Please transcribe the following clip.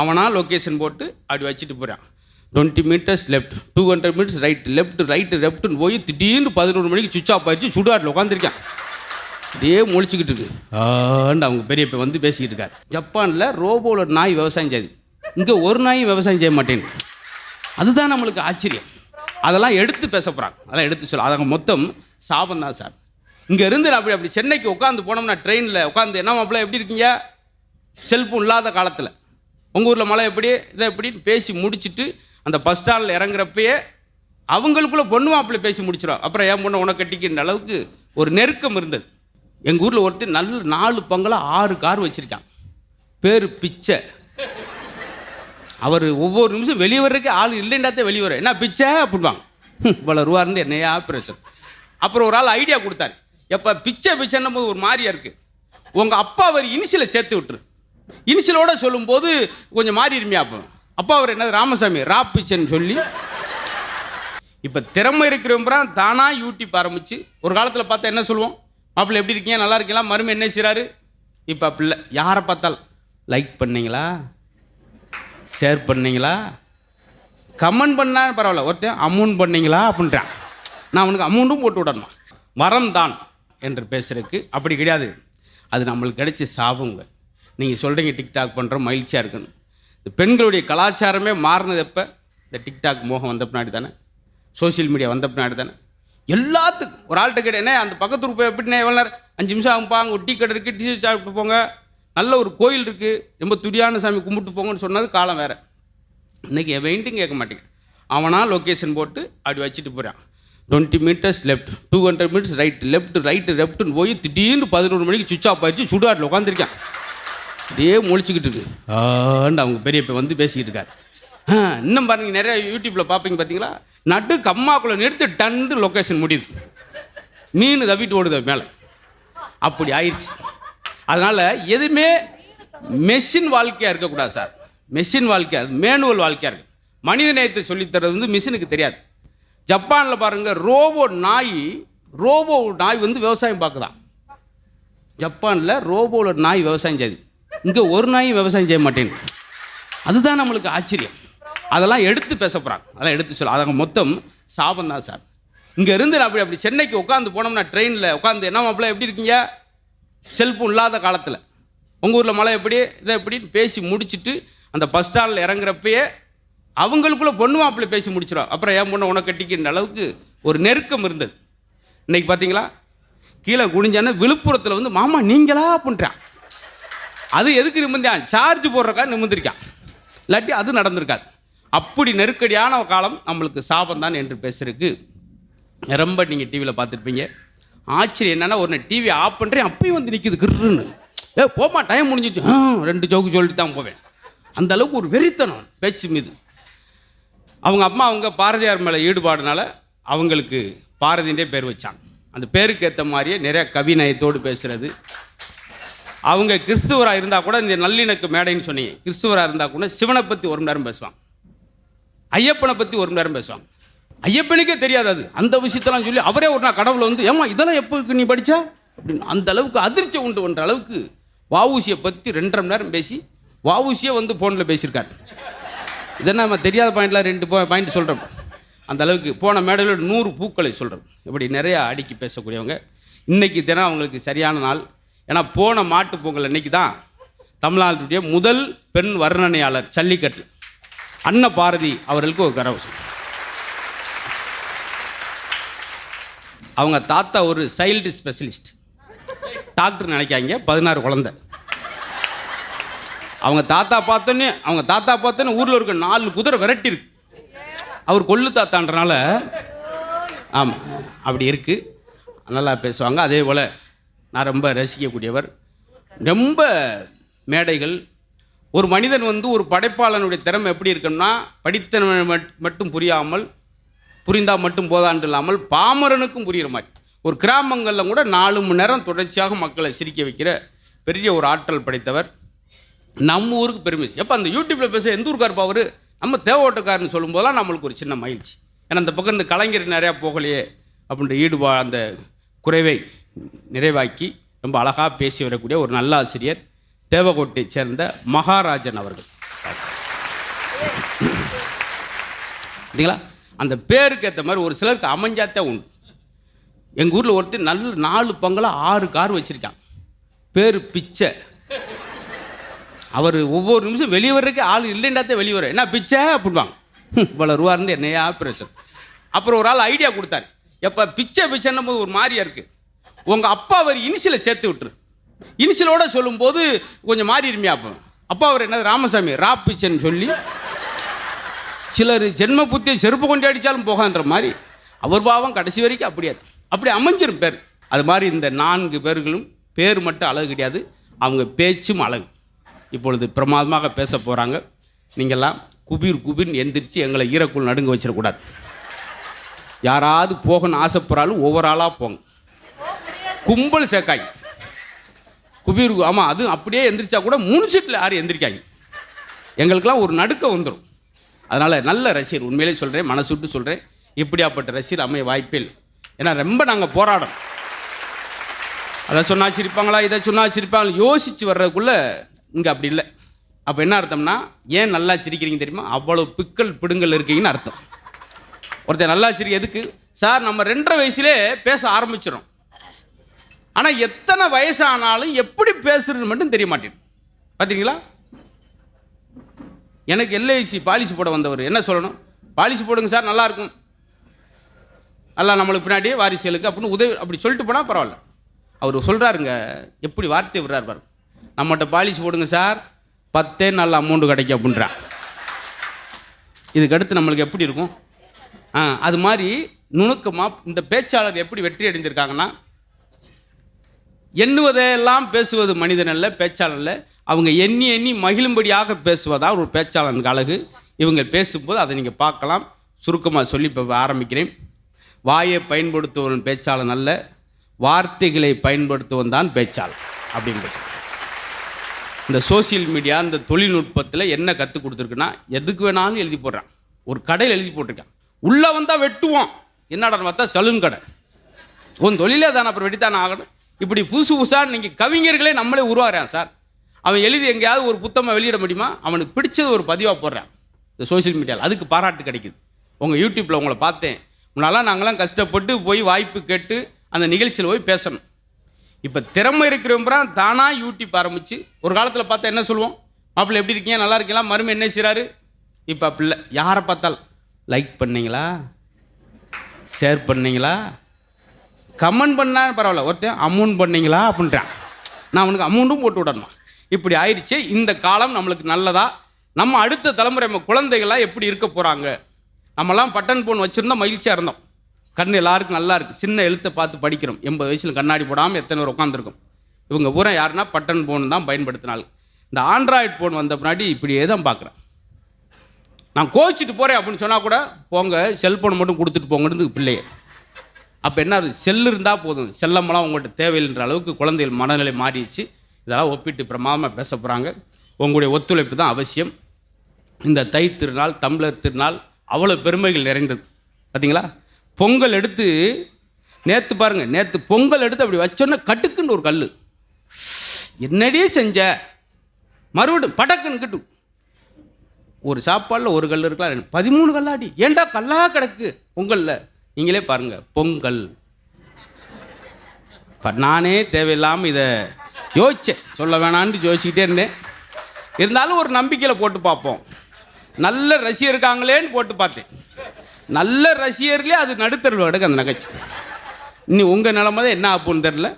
அவனாக லொக்கேஷன் போட்டு அப்படி வச்சுட்டு போகிறான் twenty metres left two hundred metres right left right லெஃப்ட்னு போய் திடீர்னு பதினொரு மணிக்கு சுவிச் ஆஃப் ஆயிடுச்சு சுடாரில் உட்காந்துருக்கான் அப்படியே முழிச்சுக்கிட்டு இருக்கு. ஆண்டு அவங்க பெரியப்ப வந்து பேசிக்கிட்டு இருக்காரு. ஜப்பானில் ரோபோவில் ஒரு நாய் விவசாயம் செய்யுது. இங்கே ஒரு நாயும் விவசாயம் செய்ய மாட்டேங்குது அதுதான் நம்மளுக்கு ஆச்சரியம். அதெல்லாம் எடுத்து பேச போகிறாங்க அதெல்லாம் எடுத்து சொல்ல அதங்க மொத்தம் சாபம் தான் சார். இங்கே இருந்து அப்படி அப்படி சென்னைக்கு உட்காந்து போனோம்னா ட்ரெயினில் உட்காந்து என்ன மாப்பிள்ள எப்படி இருக்கீங்க? செல்ஃபோன் இல்லாத காலத்தில். உங்கள் ஊரில் மழை எப்படி இதை எப்படின்னு பேசி முடிச்சுட்டு அந்த பஸ் ஸ்டாண்டில் இறங்குறப்பயே அவங்களுக்குள்ளே பொண்ணு மாப்பிள்ளை பேசி முடிச்சிடும் அப்புறம் ஏன் பொண்ணை உனக்கு கட்டிக்கின்ற அளவுக்கு ஒரு நெருக்கம் இருந்தது. எங்கள் ஊரில் ஒருத்தர் நல்ல நாலு பங்களா ஆறு கார் வச்சுருக்கான். பேர் பிச்சை. அவர் ஒவ்வொரு நிமிஷம் வெளியே வர்றதுக்கு ஆள் இல்லைண்டாத்தே வெளியே வர என்ன பிச்சை? அப்படிம்பாங்க. இவ்வளோ ரூபா இருந்து என்னையா பிரச்சனை அப்புறம் ஒரு ஆள் ஐடியா கொடுத்தாரு. எப்போ பிச்சை பிச்சைன்னும் போது ஒரு மாதிரியா இருக்குது உங்கள் அப்பா அவர் இனிஷியலை சேர்த்து விட்டுரு. இனிஷியலோட சொல்லும்போது கொஞ்சம் மாறி இருமியா அப்போ அப்பா அவர் என்னது? ராமசாமி ரா சொல்லி. இப்போ திறமை இருக்கிறவங்க தானாக யூடியூப் ஆரம்பிச்சு ஒரு காலத்தில் பார்த்தா என்ன சொல்லுவோம்? மாப்பிள்ளை எப்படி இருக்கீங்க? நல்லா இருக்கீங்களா? மருமை என்ன செய்கிறாரு இப்போ அப்படி இல்லை. யாரை பார்த்தாலும் லைக் பண்ணீங்களா? ஷேர் பண்ணீங்களா? கமெண்ட் பண்ணா பரவாயில்ல. ஒருத்தன் அமௌண்ட் பண்ணீங்களா? அப்படின்றான். நான் அவனுக்கு அமௌண்ட்டும் போட்டு விடணும்? வரம் தான் என்று பேசுறதுக்கு அப்படி கிடையாது. அது நம்மளுக்கு கிடைச்ச சாபங்க. நீங்கள் சொல்கிறீங்க டிக்டாக் பண்ணுறோம் மகிழ்ச்சியாக இருக்குன்னு. இந்த பெண்களுடைய கலாச்சாரமே மாறினது எப்போ? இந்த டிக்டாக் மோகம் வந்த பின்னாடி தானே. சோஷியல் மீடியா வந்த பின்னாடி தானே. எல்லாத்துக்கும். ஒரு ஆள்கிட்ட கேட்டேன் அந்த பக்கத்து போய் எப்படின்னா எவ்வளோ நேரம்? அஞ்சு நிமிஷம் ஆகும்பா அங்கே ஒரு டீ கடை இருக்குது டீ சாப்பிட்டு போங்க. நல்ல ஒரு கோயில் இருக்குது ரொம்ப துடியான சாமி கும்பிட்டு போங்கன்னு சொன்னது காலம் வேறு. இன்றைக்கி எவன்ட்டும் கேட்க மாட்டேங்க. அவனா லொக்கேஷன் போட்டு அப்படி வச்சுட்டு போகிறான் twenty metres left two hundred metres right left right லெஃப்ட்டுன்னு போய் திடீர்னு பதினொரு மணிக்கு சுவிட்ச் ஆஃப் ஆயிடுச்சு சுடுகாட்டில் உட்காந்துருக்கான் அப்படியே முழிச்சுக்கிட்டு இருக்கு. ஆண்டு அவங்க பெரியப்ப வந்து பேசிக்கிட்டு இருக்காரு. இன்னும் பாருங்க நிறைய யூடியூப்பில் பார்ப்பீங்க பார்த்தீங்களா நடு கம்மாக்குள்ளே நிறுத்தி டண்டு லொக்கேஷன் முடியுது. மீன் தவிட்டு ஓடுது மேலே. அப்படி ஆயிடுச்சு அதனால் எதுவுமே மெஷின் வாழ்க்கையாக இருக்கக்கூடாது சார். மெஷின் வாழ்க்கையா மேனுவல் வாழ்க்கையாக இருக்கு. மனித நேயத்தை சொல்லித்தரது வந்து மிஷினுக்கு தெரியாது. ஜப்பானில் பாருங்கள் ரோபோ நாய் ரோபோ நாய் வந்து விவசாயம் பார்க்குதான். ஜப்பானில் ரோபோவில் நாய் விவசாயம் செய்யுது. இங்கே ஒரு நாயும் விவசாயம் செய்ய மாட்டேங்குது அதுதான் நம்மளுக்கு ஆச்சரியம். அதெல்லாம் எடுத்து பேச போகிறாங்க அதெல்லாம் எடுத்து சொல்ல அதாங்க மொத்தம் சாபம் தான் சார். இங்கே இருந்து அப்படி அப்படி சென்னைக்கு உட்காந்து போனோம்னா ட்ரெயினில் உட்காந்து என்ன மாப்பிள்ள எப்படி இருக்கீங்க? செல்ஃபோன் இல்லாத காலத்தில். உங்கள் ஊரில் மழை எப்படி இதை எப்படின்னு பேசி முடிச்சுட்டு அந்த பஸ் ஸ்டாண்டில் இறங்குறப்பயே அவங்களுக்குள்ளே பொண்ணு மாப்பிள்ளை பேசி முடிச்சிடும். அப்புறம் என் பொண்ணை உனக்கு கட்டிக்கின்ற அளவுக்கு ஒரு நெருக்கம் இருந்தது. இன்றைக்கி பார்த்தீங்களா கீழே குனிஞ்சானே விழுப்புரத்தில் வந்து மாமா நீங்களா? அப்படின்றான். அது எதுக்கு நிமிந்தான் சார்ஜ் போடுறக்கா நிமிந்திருக்கான் இல்லாட்டி அது நடந்திருக்காது. அப்படி நெருக்கடியான காலம் நம்மளுக்கு சாபம் தான் என்று பேசுறதுக்கு ரொம்ப நீங்கள் டிவியில் பார்த்துருப்பீங்க. ஆச்சரியம் என்னென்னா ஒரு டிவி ஆஃப் பண்ணுறேன் அப்பயும் வந்து நிற்கிது கிருன்னு ஏ போமா டைம் முடிஞ்சிச்சு ரெண்டு ஜோக்கு சொல்லிட்டு தான் போவேன். அந்த அளவுக்கு ஒரு வெறித்தனம் பேச்சு மீது. அவங்க அம்மா அவங்க பாரதியார் மேலே ஈடுபாடுனால அவங்களுக்கு பாரதின்றே பேர் வச்சாங்க. அந்த பேருக்கு ஏற்ற மாதிரியே நிறைய கவிநயத்தோடு பேசுகிறது அவங்க கிறிஸ்துவராக இருந்தால் கூட இந்த நல்லிணக்க மேடைன்னு சொன்னீங்க. கிறிஸ்துவராக இருந்தால் கூட சிவனை பற்றி ஒரு மணி நேரம் பேசுவான். ஐயப்பனை பற்றி ஒரு மணி நேரம் பேசுவான். ஐயப்பனுக்கே தெரியாது அது. அந்த விஷயத்தெல்லாம் சொல்லி அவரே ஒரு நாள் கடவுளை வந்து ஏமா இதெல்லாம் எப்போ நீ படிச்சா? அப்படின்னு அந்த அளவுக்கு அதிர்ச்சி உண்டு பண்ணுற அளவுக்கு வாவூசியை பற்றி ரெண்டரை மணி நேரம் பேசி வாவூசியே வந்து ஃபோனில் பேசியிருக்காரு. இதெல்லாம் நம்ம தெரியாத பாயிண்ட்லாம் ரெண்டு பாயிண்ட் சொல்கிறோம் அந்த அளவுக்கு போன மேடையில் நூறு பூக்களை சொல்கிறோம் இப்படி நிறையா அடுக்கி பேசக்கூடியவங்க. இன்றைக்கி தினம் அவங்களுக்கு சரியான நாள். ஏன்னா போன மாட்டு பொங்கல் அன்னைக்கு தான் தமிழ்நாட்டுடைய முதல் பெண் வர்ணனையாளர் ஜல்லிக்கட்டு. அன்ன பாரதி அவர்களுக்கு ஒரு கரவசம் அவங்க தாத்தா ஒரு சைல்டு ஸ்பெஷலிஸ்ட் டாக்டர் நினைக்காங்க பதினாறு குழந்தை. அவங்க தாத்தா பார்த்தோன்னே அவங்க தாத்தா பார்த்தோன்னே ஊரில் இருக்க நாலு குதிரை விரட்டி இருக்கு. அவர் கொள்ளு தாத்தான்றனால ஆமாம் அப்படி இருக்குது நல்லா பேசுவாங்க. அதே போல் நான் ரொம்ப ரசிக்கக்கூடியவர். ரொம்ப மேடைகள். ஒரு மனிதன் வந்து ஒரு படைப்பாளனுடைய திறமை எப்படி இருக்குன்னா படித்தவன் மட்- மட்டும் புரியாமல் புரிந்தால் மட்டும் போதாண்டு இல்லாமல் பாமரனுக்கும் புரிகிற மாதிரி. ஒரு கிராமங்களில் கூட நாலு மணி நேரம் தொடர்ச்சியாக மக்களை சிரிக்க வைக்கிற பெரிய ஒரு ஆற்றல் படைத்தவர். நம்ம ஊருக்கு பெருமை. எப்போ அந்த யூடியூப்பில் பேச எந்த ஊருக்கார் அவர்? நம்ம தேவோட்டக்காரன்னு சொல்லும்போதெல்லாம் நம்மளுக்கு ஒரு சின்ன மகிழ்ச்சி. ஏன்னா அந்த பக்கம் இந்த கலைஞர் நிறையா போகலையே அப்படின்ற ஈடுபா அந்த குறைவை நிறைவாக்கி ரொம்ப அழகாக பேசி வரக்கூடிய ஒரு நல்ல ஆசிரியர் தேவகோட்டை சேர்ந்த மகாராஜன் அவர்கள். சரிங்களா அந்த பேருக்கு ஏற்ற மாதிரி ஒரு சிலருக்கு அமைஞ்சாத்தே உண்டு. எங்கள் ஊரில் ஒருத்தர் நல்ல நாலு பங்களா ஆறு கார் வச்சுருக்கான் பேர் பிச்சை. அவர் ஒவ்வொரு நிமிஷம் வெளியே வர்றதுக்கு ஆள் இல்லைண்டாத்தே வெளியே வர என்ன பிச்சை? அப்படிவாங்க இவ்வளோ ரூபா இருந்து என்னையா பிரச்சனை. அப்புறம் ஒரு ஆள் ஐடியா கொடுத்தாரு. எப்போ பிச்சை பிச்சைன்னும் போது ஒரு மாதிரியா இருக்குது உங்கள் அப்பா அவர் இனிஷியலை சேர்த்து விட்டுரு. இனிஷியலோட சொல்லும்போது கொஞ்சம் மாறி அப்போ அப்பா அவர் என்னது? ராமசாமி ரா பிச்சன் சொல்லி சிலர் ஜென்ம புத்தியை செருப்பு கொண்டு அடித்தாலும் போகான்ற மாதிரி அவர் பாவம் கடைசி வரைக்கும் அப்படியாது அப்படி அமைஞ்சிரும் பேர். அது மாதிரி இந்த நான்கு பேர்களும் பேர் மட்டும் அழகு கிடையாது. அவங்க பேச்சும் அழகு. இப்பொழுது பிரமாதமாக பேச போகிறாங்க நீங்கள்லாம் குபீர் குபீர்னு எந்திரிச்சு எங்களை ஈரக்குள் நடுங்க வச்சிடக்கூடாது. யாராவது போகணும்னு ஆசைப்படுறாலும் ஒவ்வொரு ஆளாக போங்க. கும்பல் சேர்க்காங்க குபீர் ஆமாம் அது அப்படியே எந்திரிச்சா கூட மூணு சீட்டில் யாரும் எந்திரிக்காங்க எங்களுக்கெல்லாம் ஒரு நடுக்க வந்துடும் அதனால் நல்ல ரசிகர் உண்மையிலே சொல்கிறேன் மனசு விட்டு சொல்கிறேன் இப்படியாப்பட்ட ரசிகர் அமைய வாய்ப்பே இல்லை ஏன்னா ரொம்ப நாங்கள் போராடும் அதை சொன்னா சிரிப்பாங்களா இதை சொன்னால் சிரிப்பாங்களா யோசித்து வர்றதுக்குள்ளே இங்கே அப்படி இல்லை. அப்போ என்ன அர்த்தம்னா ஏன் நல்லா சிரிக்கிறீங்க தெரியுமா? அவ்வளோ பிக்கல் பிடுங்கல் இருக்கீங்கன்னு அர்த்தம். ஒருத்தர் நல்லா சிரி எதுக்கு? சார் நம்ம ரெண்டரை வயசுலே பேச ஆரம்பிச்சிடும் ஆனால் எத்தனை வயசானாலும் எப்படி பேசுறதுன்னு மட்டும் தெரிய மாட்டேங்குது பார்த்தீங்களா எனக்கு எல்ஐசி பாலிசி போட வந்தவர் என்ன சொல்லணும்? பாலிசி போடுங்க சார் நல்லா இருக்கும். நல்லா நம்மளுக்கு பின்னாடியே வாரிசுகளுக்கு அப்படின்னு உதவி அப்படி சொல்லிட்டு போனால் பரவாயில்ல. அவர் சொல்கிறாருங்க எப்படி வார்த்தை விடுறார் பாரு நம்மகிட்ட பாலிசி போடுங்க சார் பத்தே நல்ல அமௌண்ட்டு கிடைக்கும் அப்படின்றா. இதுக்கடுத்து நம்மளுக்கு எப்படி இருக்கும்? ஆ அது மாதிரி நுணுக்கமாக இந்த பேச்சாளர் எப்படி வெற்றி அடைஞ்சிருக்காங்கன்னா எண்ணுவதையெல்லாம் பேசுவது மனிதன் அல்ல பேச்சாளர் அல்ல. அவங்க எண்ணி எண்ணி மகிழும்படியாக பேசுவதா ஒரு பேச்சாளனுக்கு அழகு. இவங்க பேசும்போது அதை நீங்கள் பார்க்கலாம். சுருக்கமாக சொல்லி இப்போ ஆரம்பிக்கிறேன். வாயை பயன்படுத்துவன் பேச்சாளன் அல்ல வார்த்தைகளை பயன்படுத்துவன் தான் பேச்சாளன் அப்படின்றது. இந்த சோஷியல் மீடியா இந்த தொழில்நுட்பத்தில் என்ன கற்றுக் கொடுத்துருக்குன்னா எதுக்கு வேணாலும் எழுதி போடுறான். ஒரு கடையில் எழுதி போட்டிருக்கான். உள்ளே வந்தால் வெட்டுவோம் என்னடான்னு பார்த்தா சலூன் கடை. உன் தொழிலே தானே அப்புறம் வெட்டித்தானே ஆகணும். இப்படி புதுசு புதுசாக நீங்கள் கவிஞர்களே நம்மளே உருவாகிறான் சார். அவன் எழுதி எங்கேயாவது ஒரு புத்தகமாக வெளியிட முடியுமா? அவனுக்கு பிடிச்சது ஒரு பதிவாக போடுறான். இந்த சோஷியல் மீடியாவில் அதுக்கு பாராட்டு கிடைக்குது. உங்கள் யூடியூப்பில் உங்களை பார்த்தேன். முன்னாலாம் நாங்களாம் கஷ்டப்பட்டு போய் வாய்ப்பு கேட்டு அந்த நிகழ்ச்சியில் போய் பேசணும். இப்போ திறமை இருக்கிறவங்க தானாக யூடியூப் ஆரம்பித்து ஒரு காலத்தில் பார்த்தா என்ன சொல்லுவோம்? மாப்பிள்ளை எப்படி இருக்கீங்க? நல்லா இருக்கீங்களா? மருமை என்ன செய்கிறாரு இப்போ அப்படி இல்லை. யாரை பார்த்தாலும் லைக் பண்ணீங்களா? ஷேர் பண்ணீங்களா? கமெண்ட் பண்ணா பரவாயில்ல. ஒருத்தன் அமௌண்ட் பண்ணீங்களா அப்படின்றான் நான் அவனுக்கு அமௌண்ட்டும் போட்டு விடணும். இப்படி ஆயிடுச்சு. இந்த காலம் நம்மளுக்கு நல்லதா? நம்ம அடுத்த தலைமுறை நம்ம குழந்தைகள்லாம் எப்படி இருக்க போகிறாங்க நம்மலாம் பட்டன் ஃபோன் வச்சுருந்தா மகிழ்ச்சியாக இருந்தோம். கண் எல்லாருக்கும் நல்லா இருக்குது சின்ன எழுத்தை பார்த்து படிக்கிறோம். எண்பது வயசில் கண்ணாடி போடாமல் எத்தனை பேர் உட்காந்துருக்கும் இவங்க பூரா யாருன்னா பட்டன் ஃபோன் தான் பயன்படுத்தினாள். இந்த ஆண்ட்ராய்டு ஃபோன் வந்த பின்னாடி இப்படியே தான் பார்க்குறேன். நான் கோச்சிட்டு போகிறேன் அப்படின்னு சொன்னால் கூட போங்க செல்ஃபோன் மட்டும் கொடுத்துட்டு போங்கன்னு பிள்ளைய. அப்போ என்ன செல் இருந்தால் போதும். செல்லமெல்லாம் உங்கள்கிட்ட தேவையில்லைன்ற அளவுக்கு குழந்தைகள் மனநிலை மாறிடுச்சு. இதெல்லாம் ஒப்பிட்டு பிரமாதமாக பேச போகிறாங்க உங்களுடைய ஒத்துழைப்பு தான் அவசியம். இந்த தை திருநாள் தமிழர் திருநாள் அவ்வளோ பெருமைகள் நிறைந்தது. பார்த்தீங்களா பொங்கல் எடுத்து நேற்று பாருங்கள் நேற்று பொங்கல் எடுத்து அப்படி வச்சோன்னே கட்டுக்குன்னு ஒரு கல் என்னடியே செஞ்ச? மறுபடியும் படக்குன்னு கிட்டு. ஒரு சாப்பாடில் ஒரு கல் இருக்கலாம் ரெண்டு- பதிமூணு கல்லாடி. ஏன்டா கல்லா கிடக்கு பொங்கலில்? நீங்களே பாருங்கள் பொங்கல். நானே தேவையில்லாமல் இதை யோசித்தேன் சொல்ல வேணான்னு யோசிச்சுக்கிட்டே இருந்தேன். இருந்தாலும் ஒரு நம்பிக்கையில் போட்டு பார்ப்போம். நல்ல ரசிகர் இருக்காங்களேன்னு போட்டு பார்த்தேன். நல்ல ரசிகர்லேயே அது நடுத்தருள் அந்த நகைச்சு இனி உங்கள் நிலமை தான் என்ன ஆப்புன்னு தெரில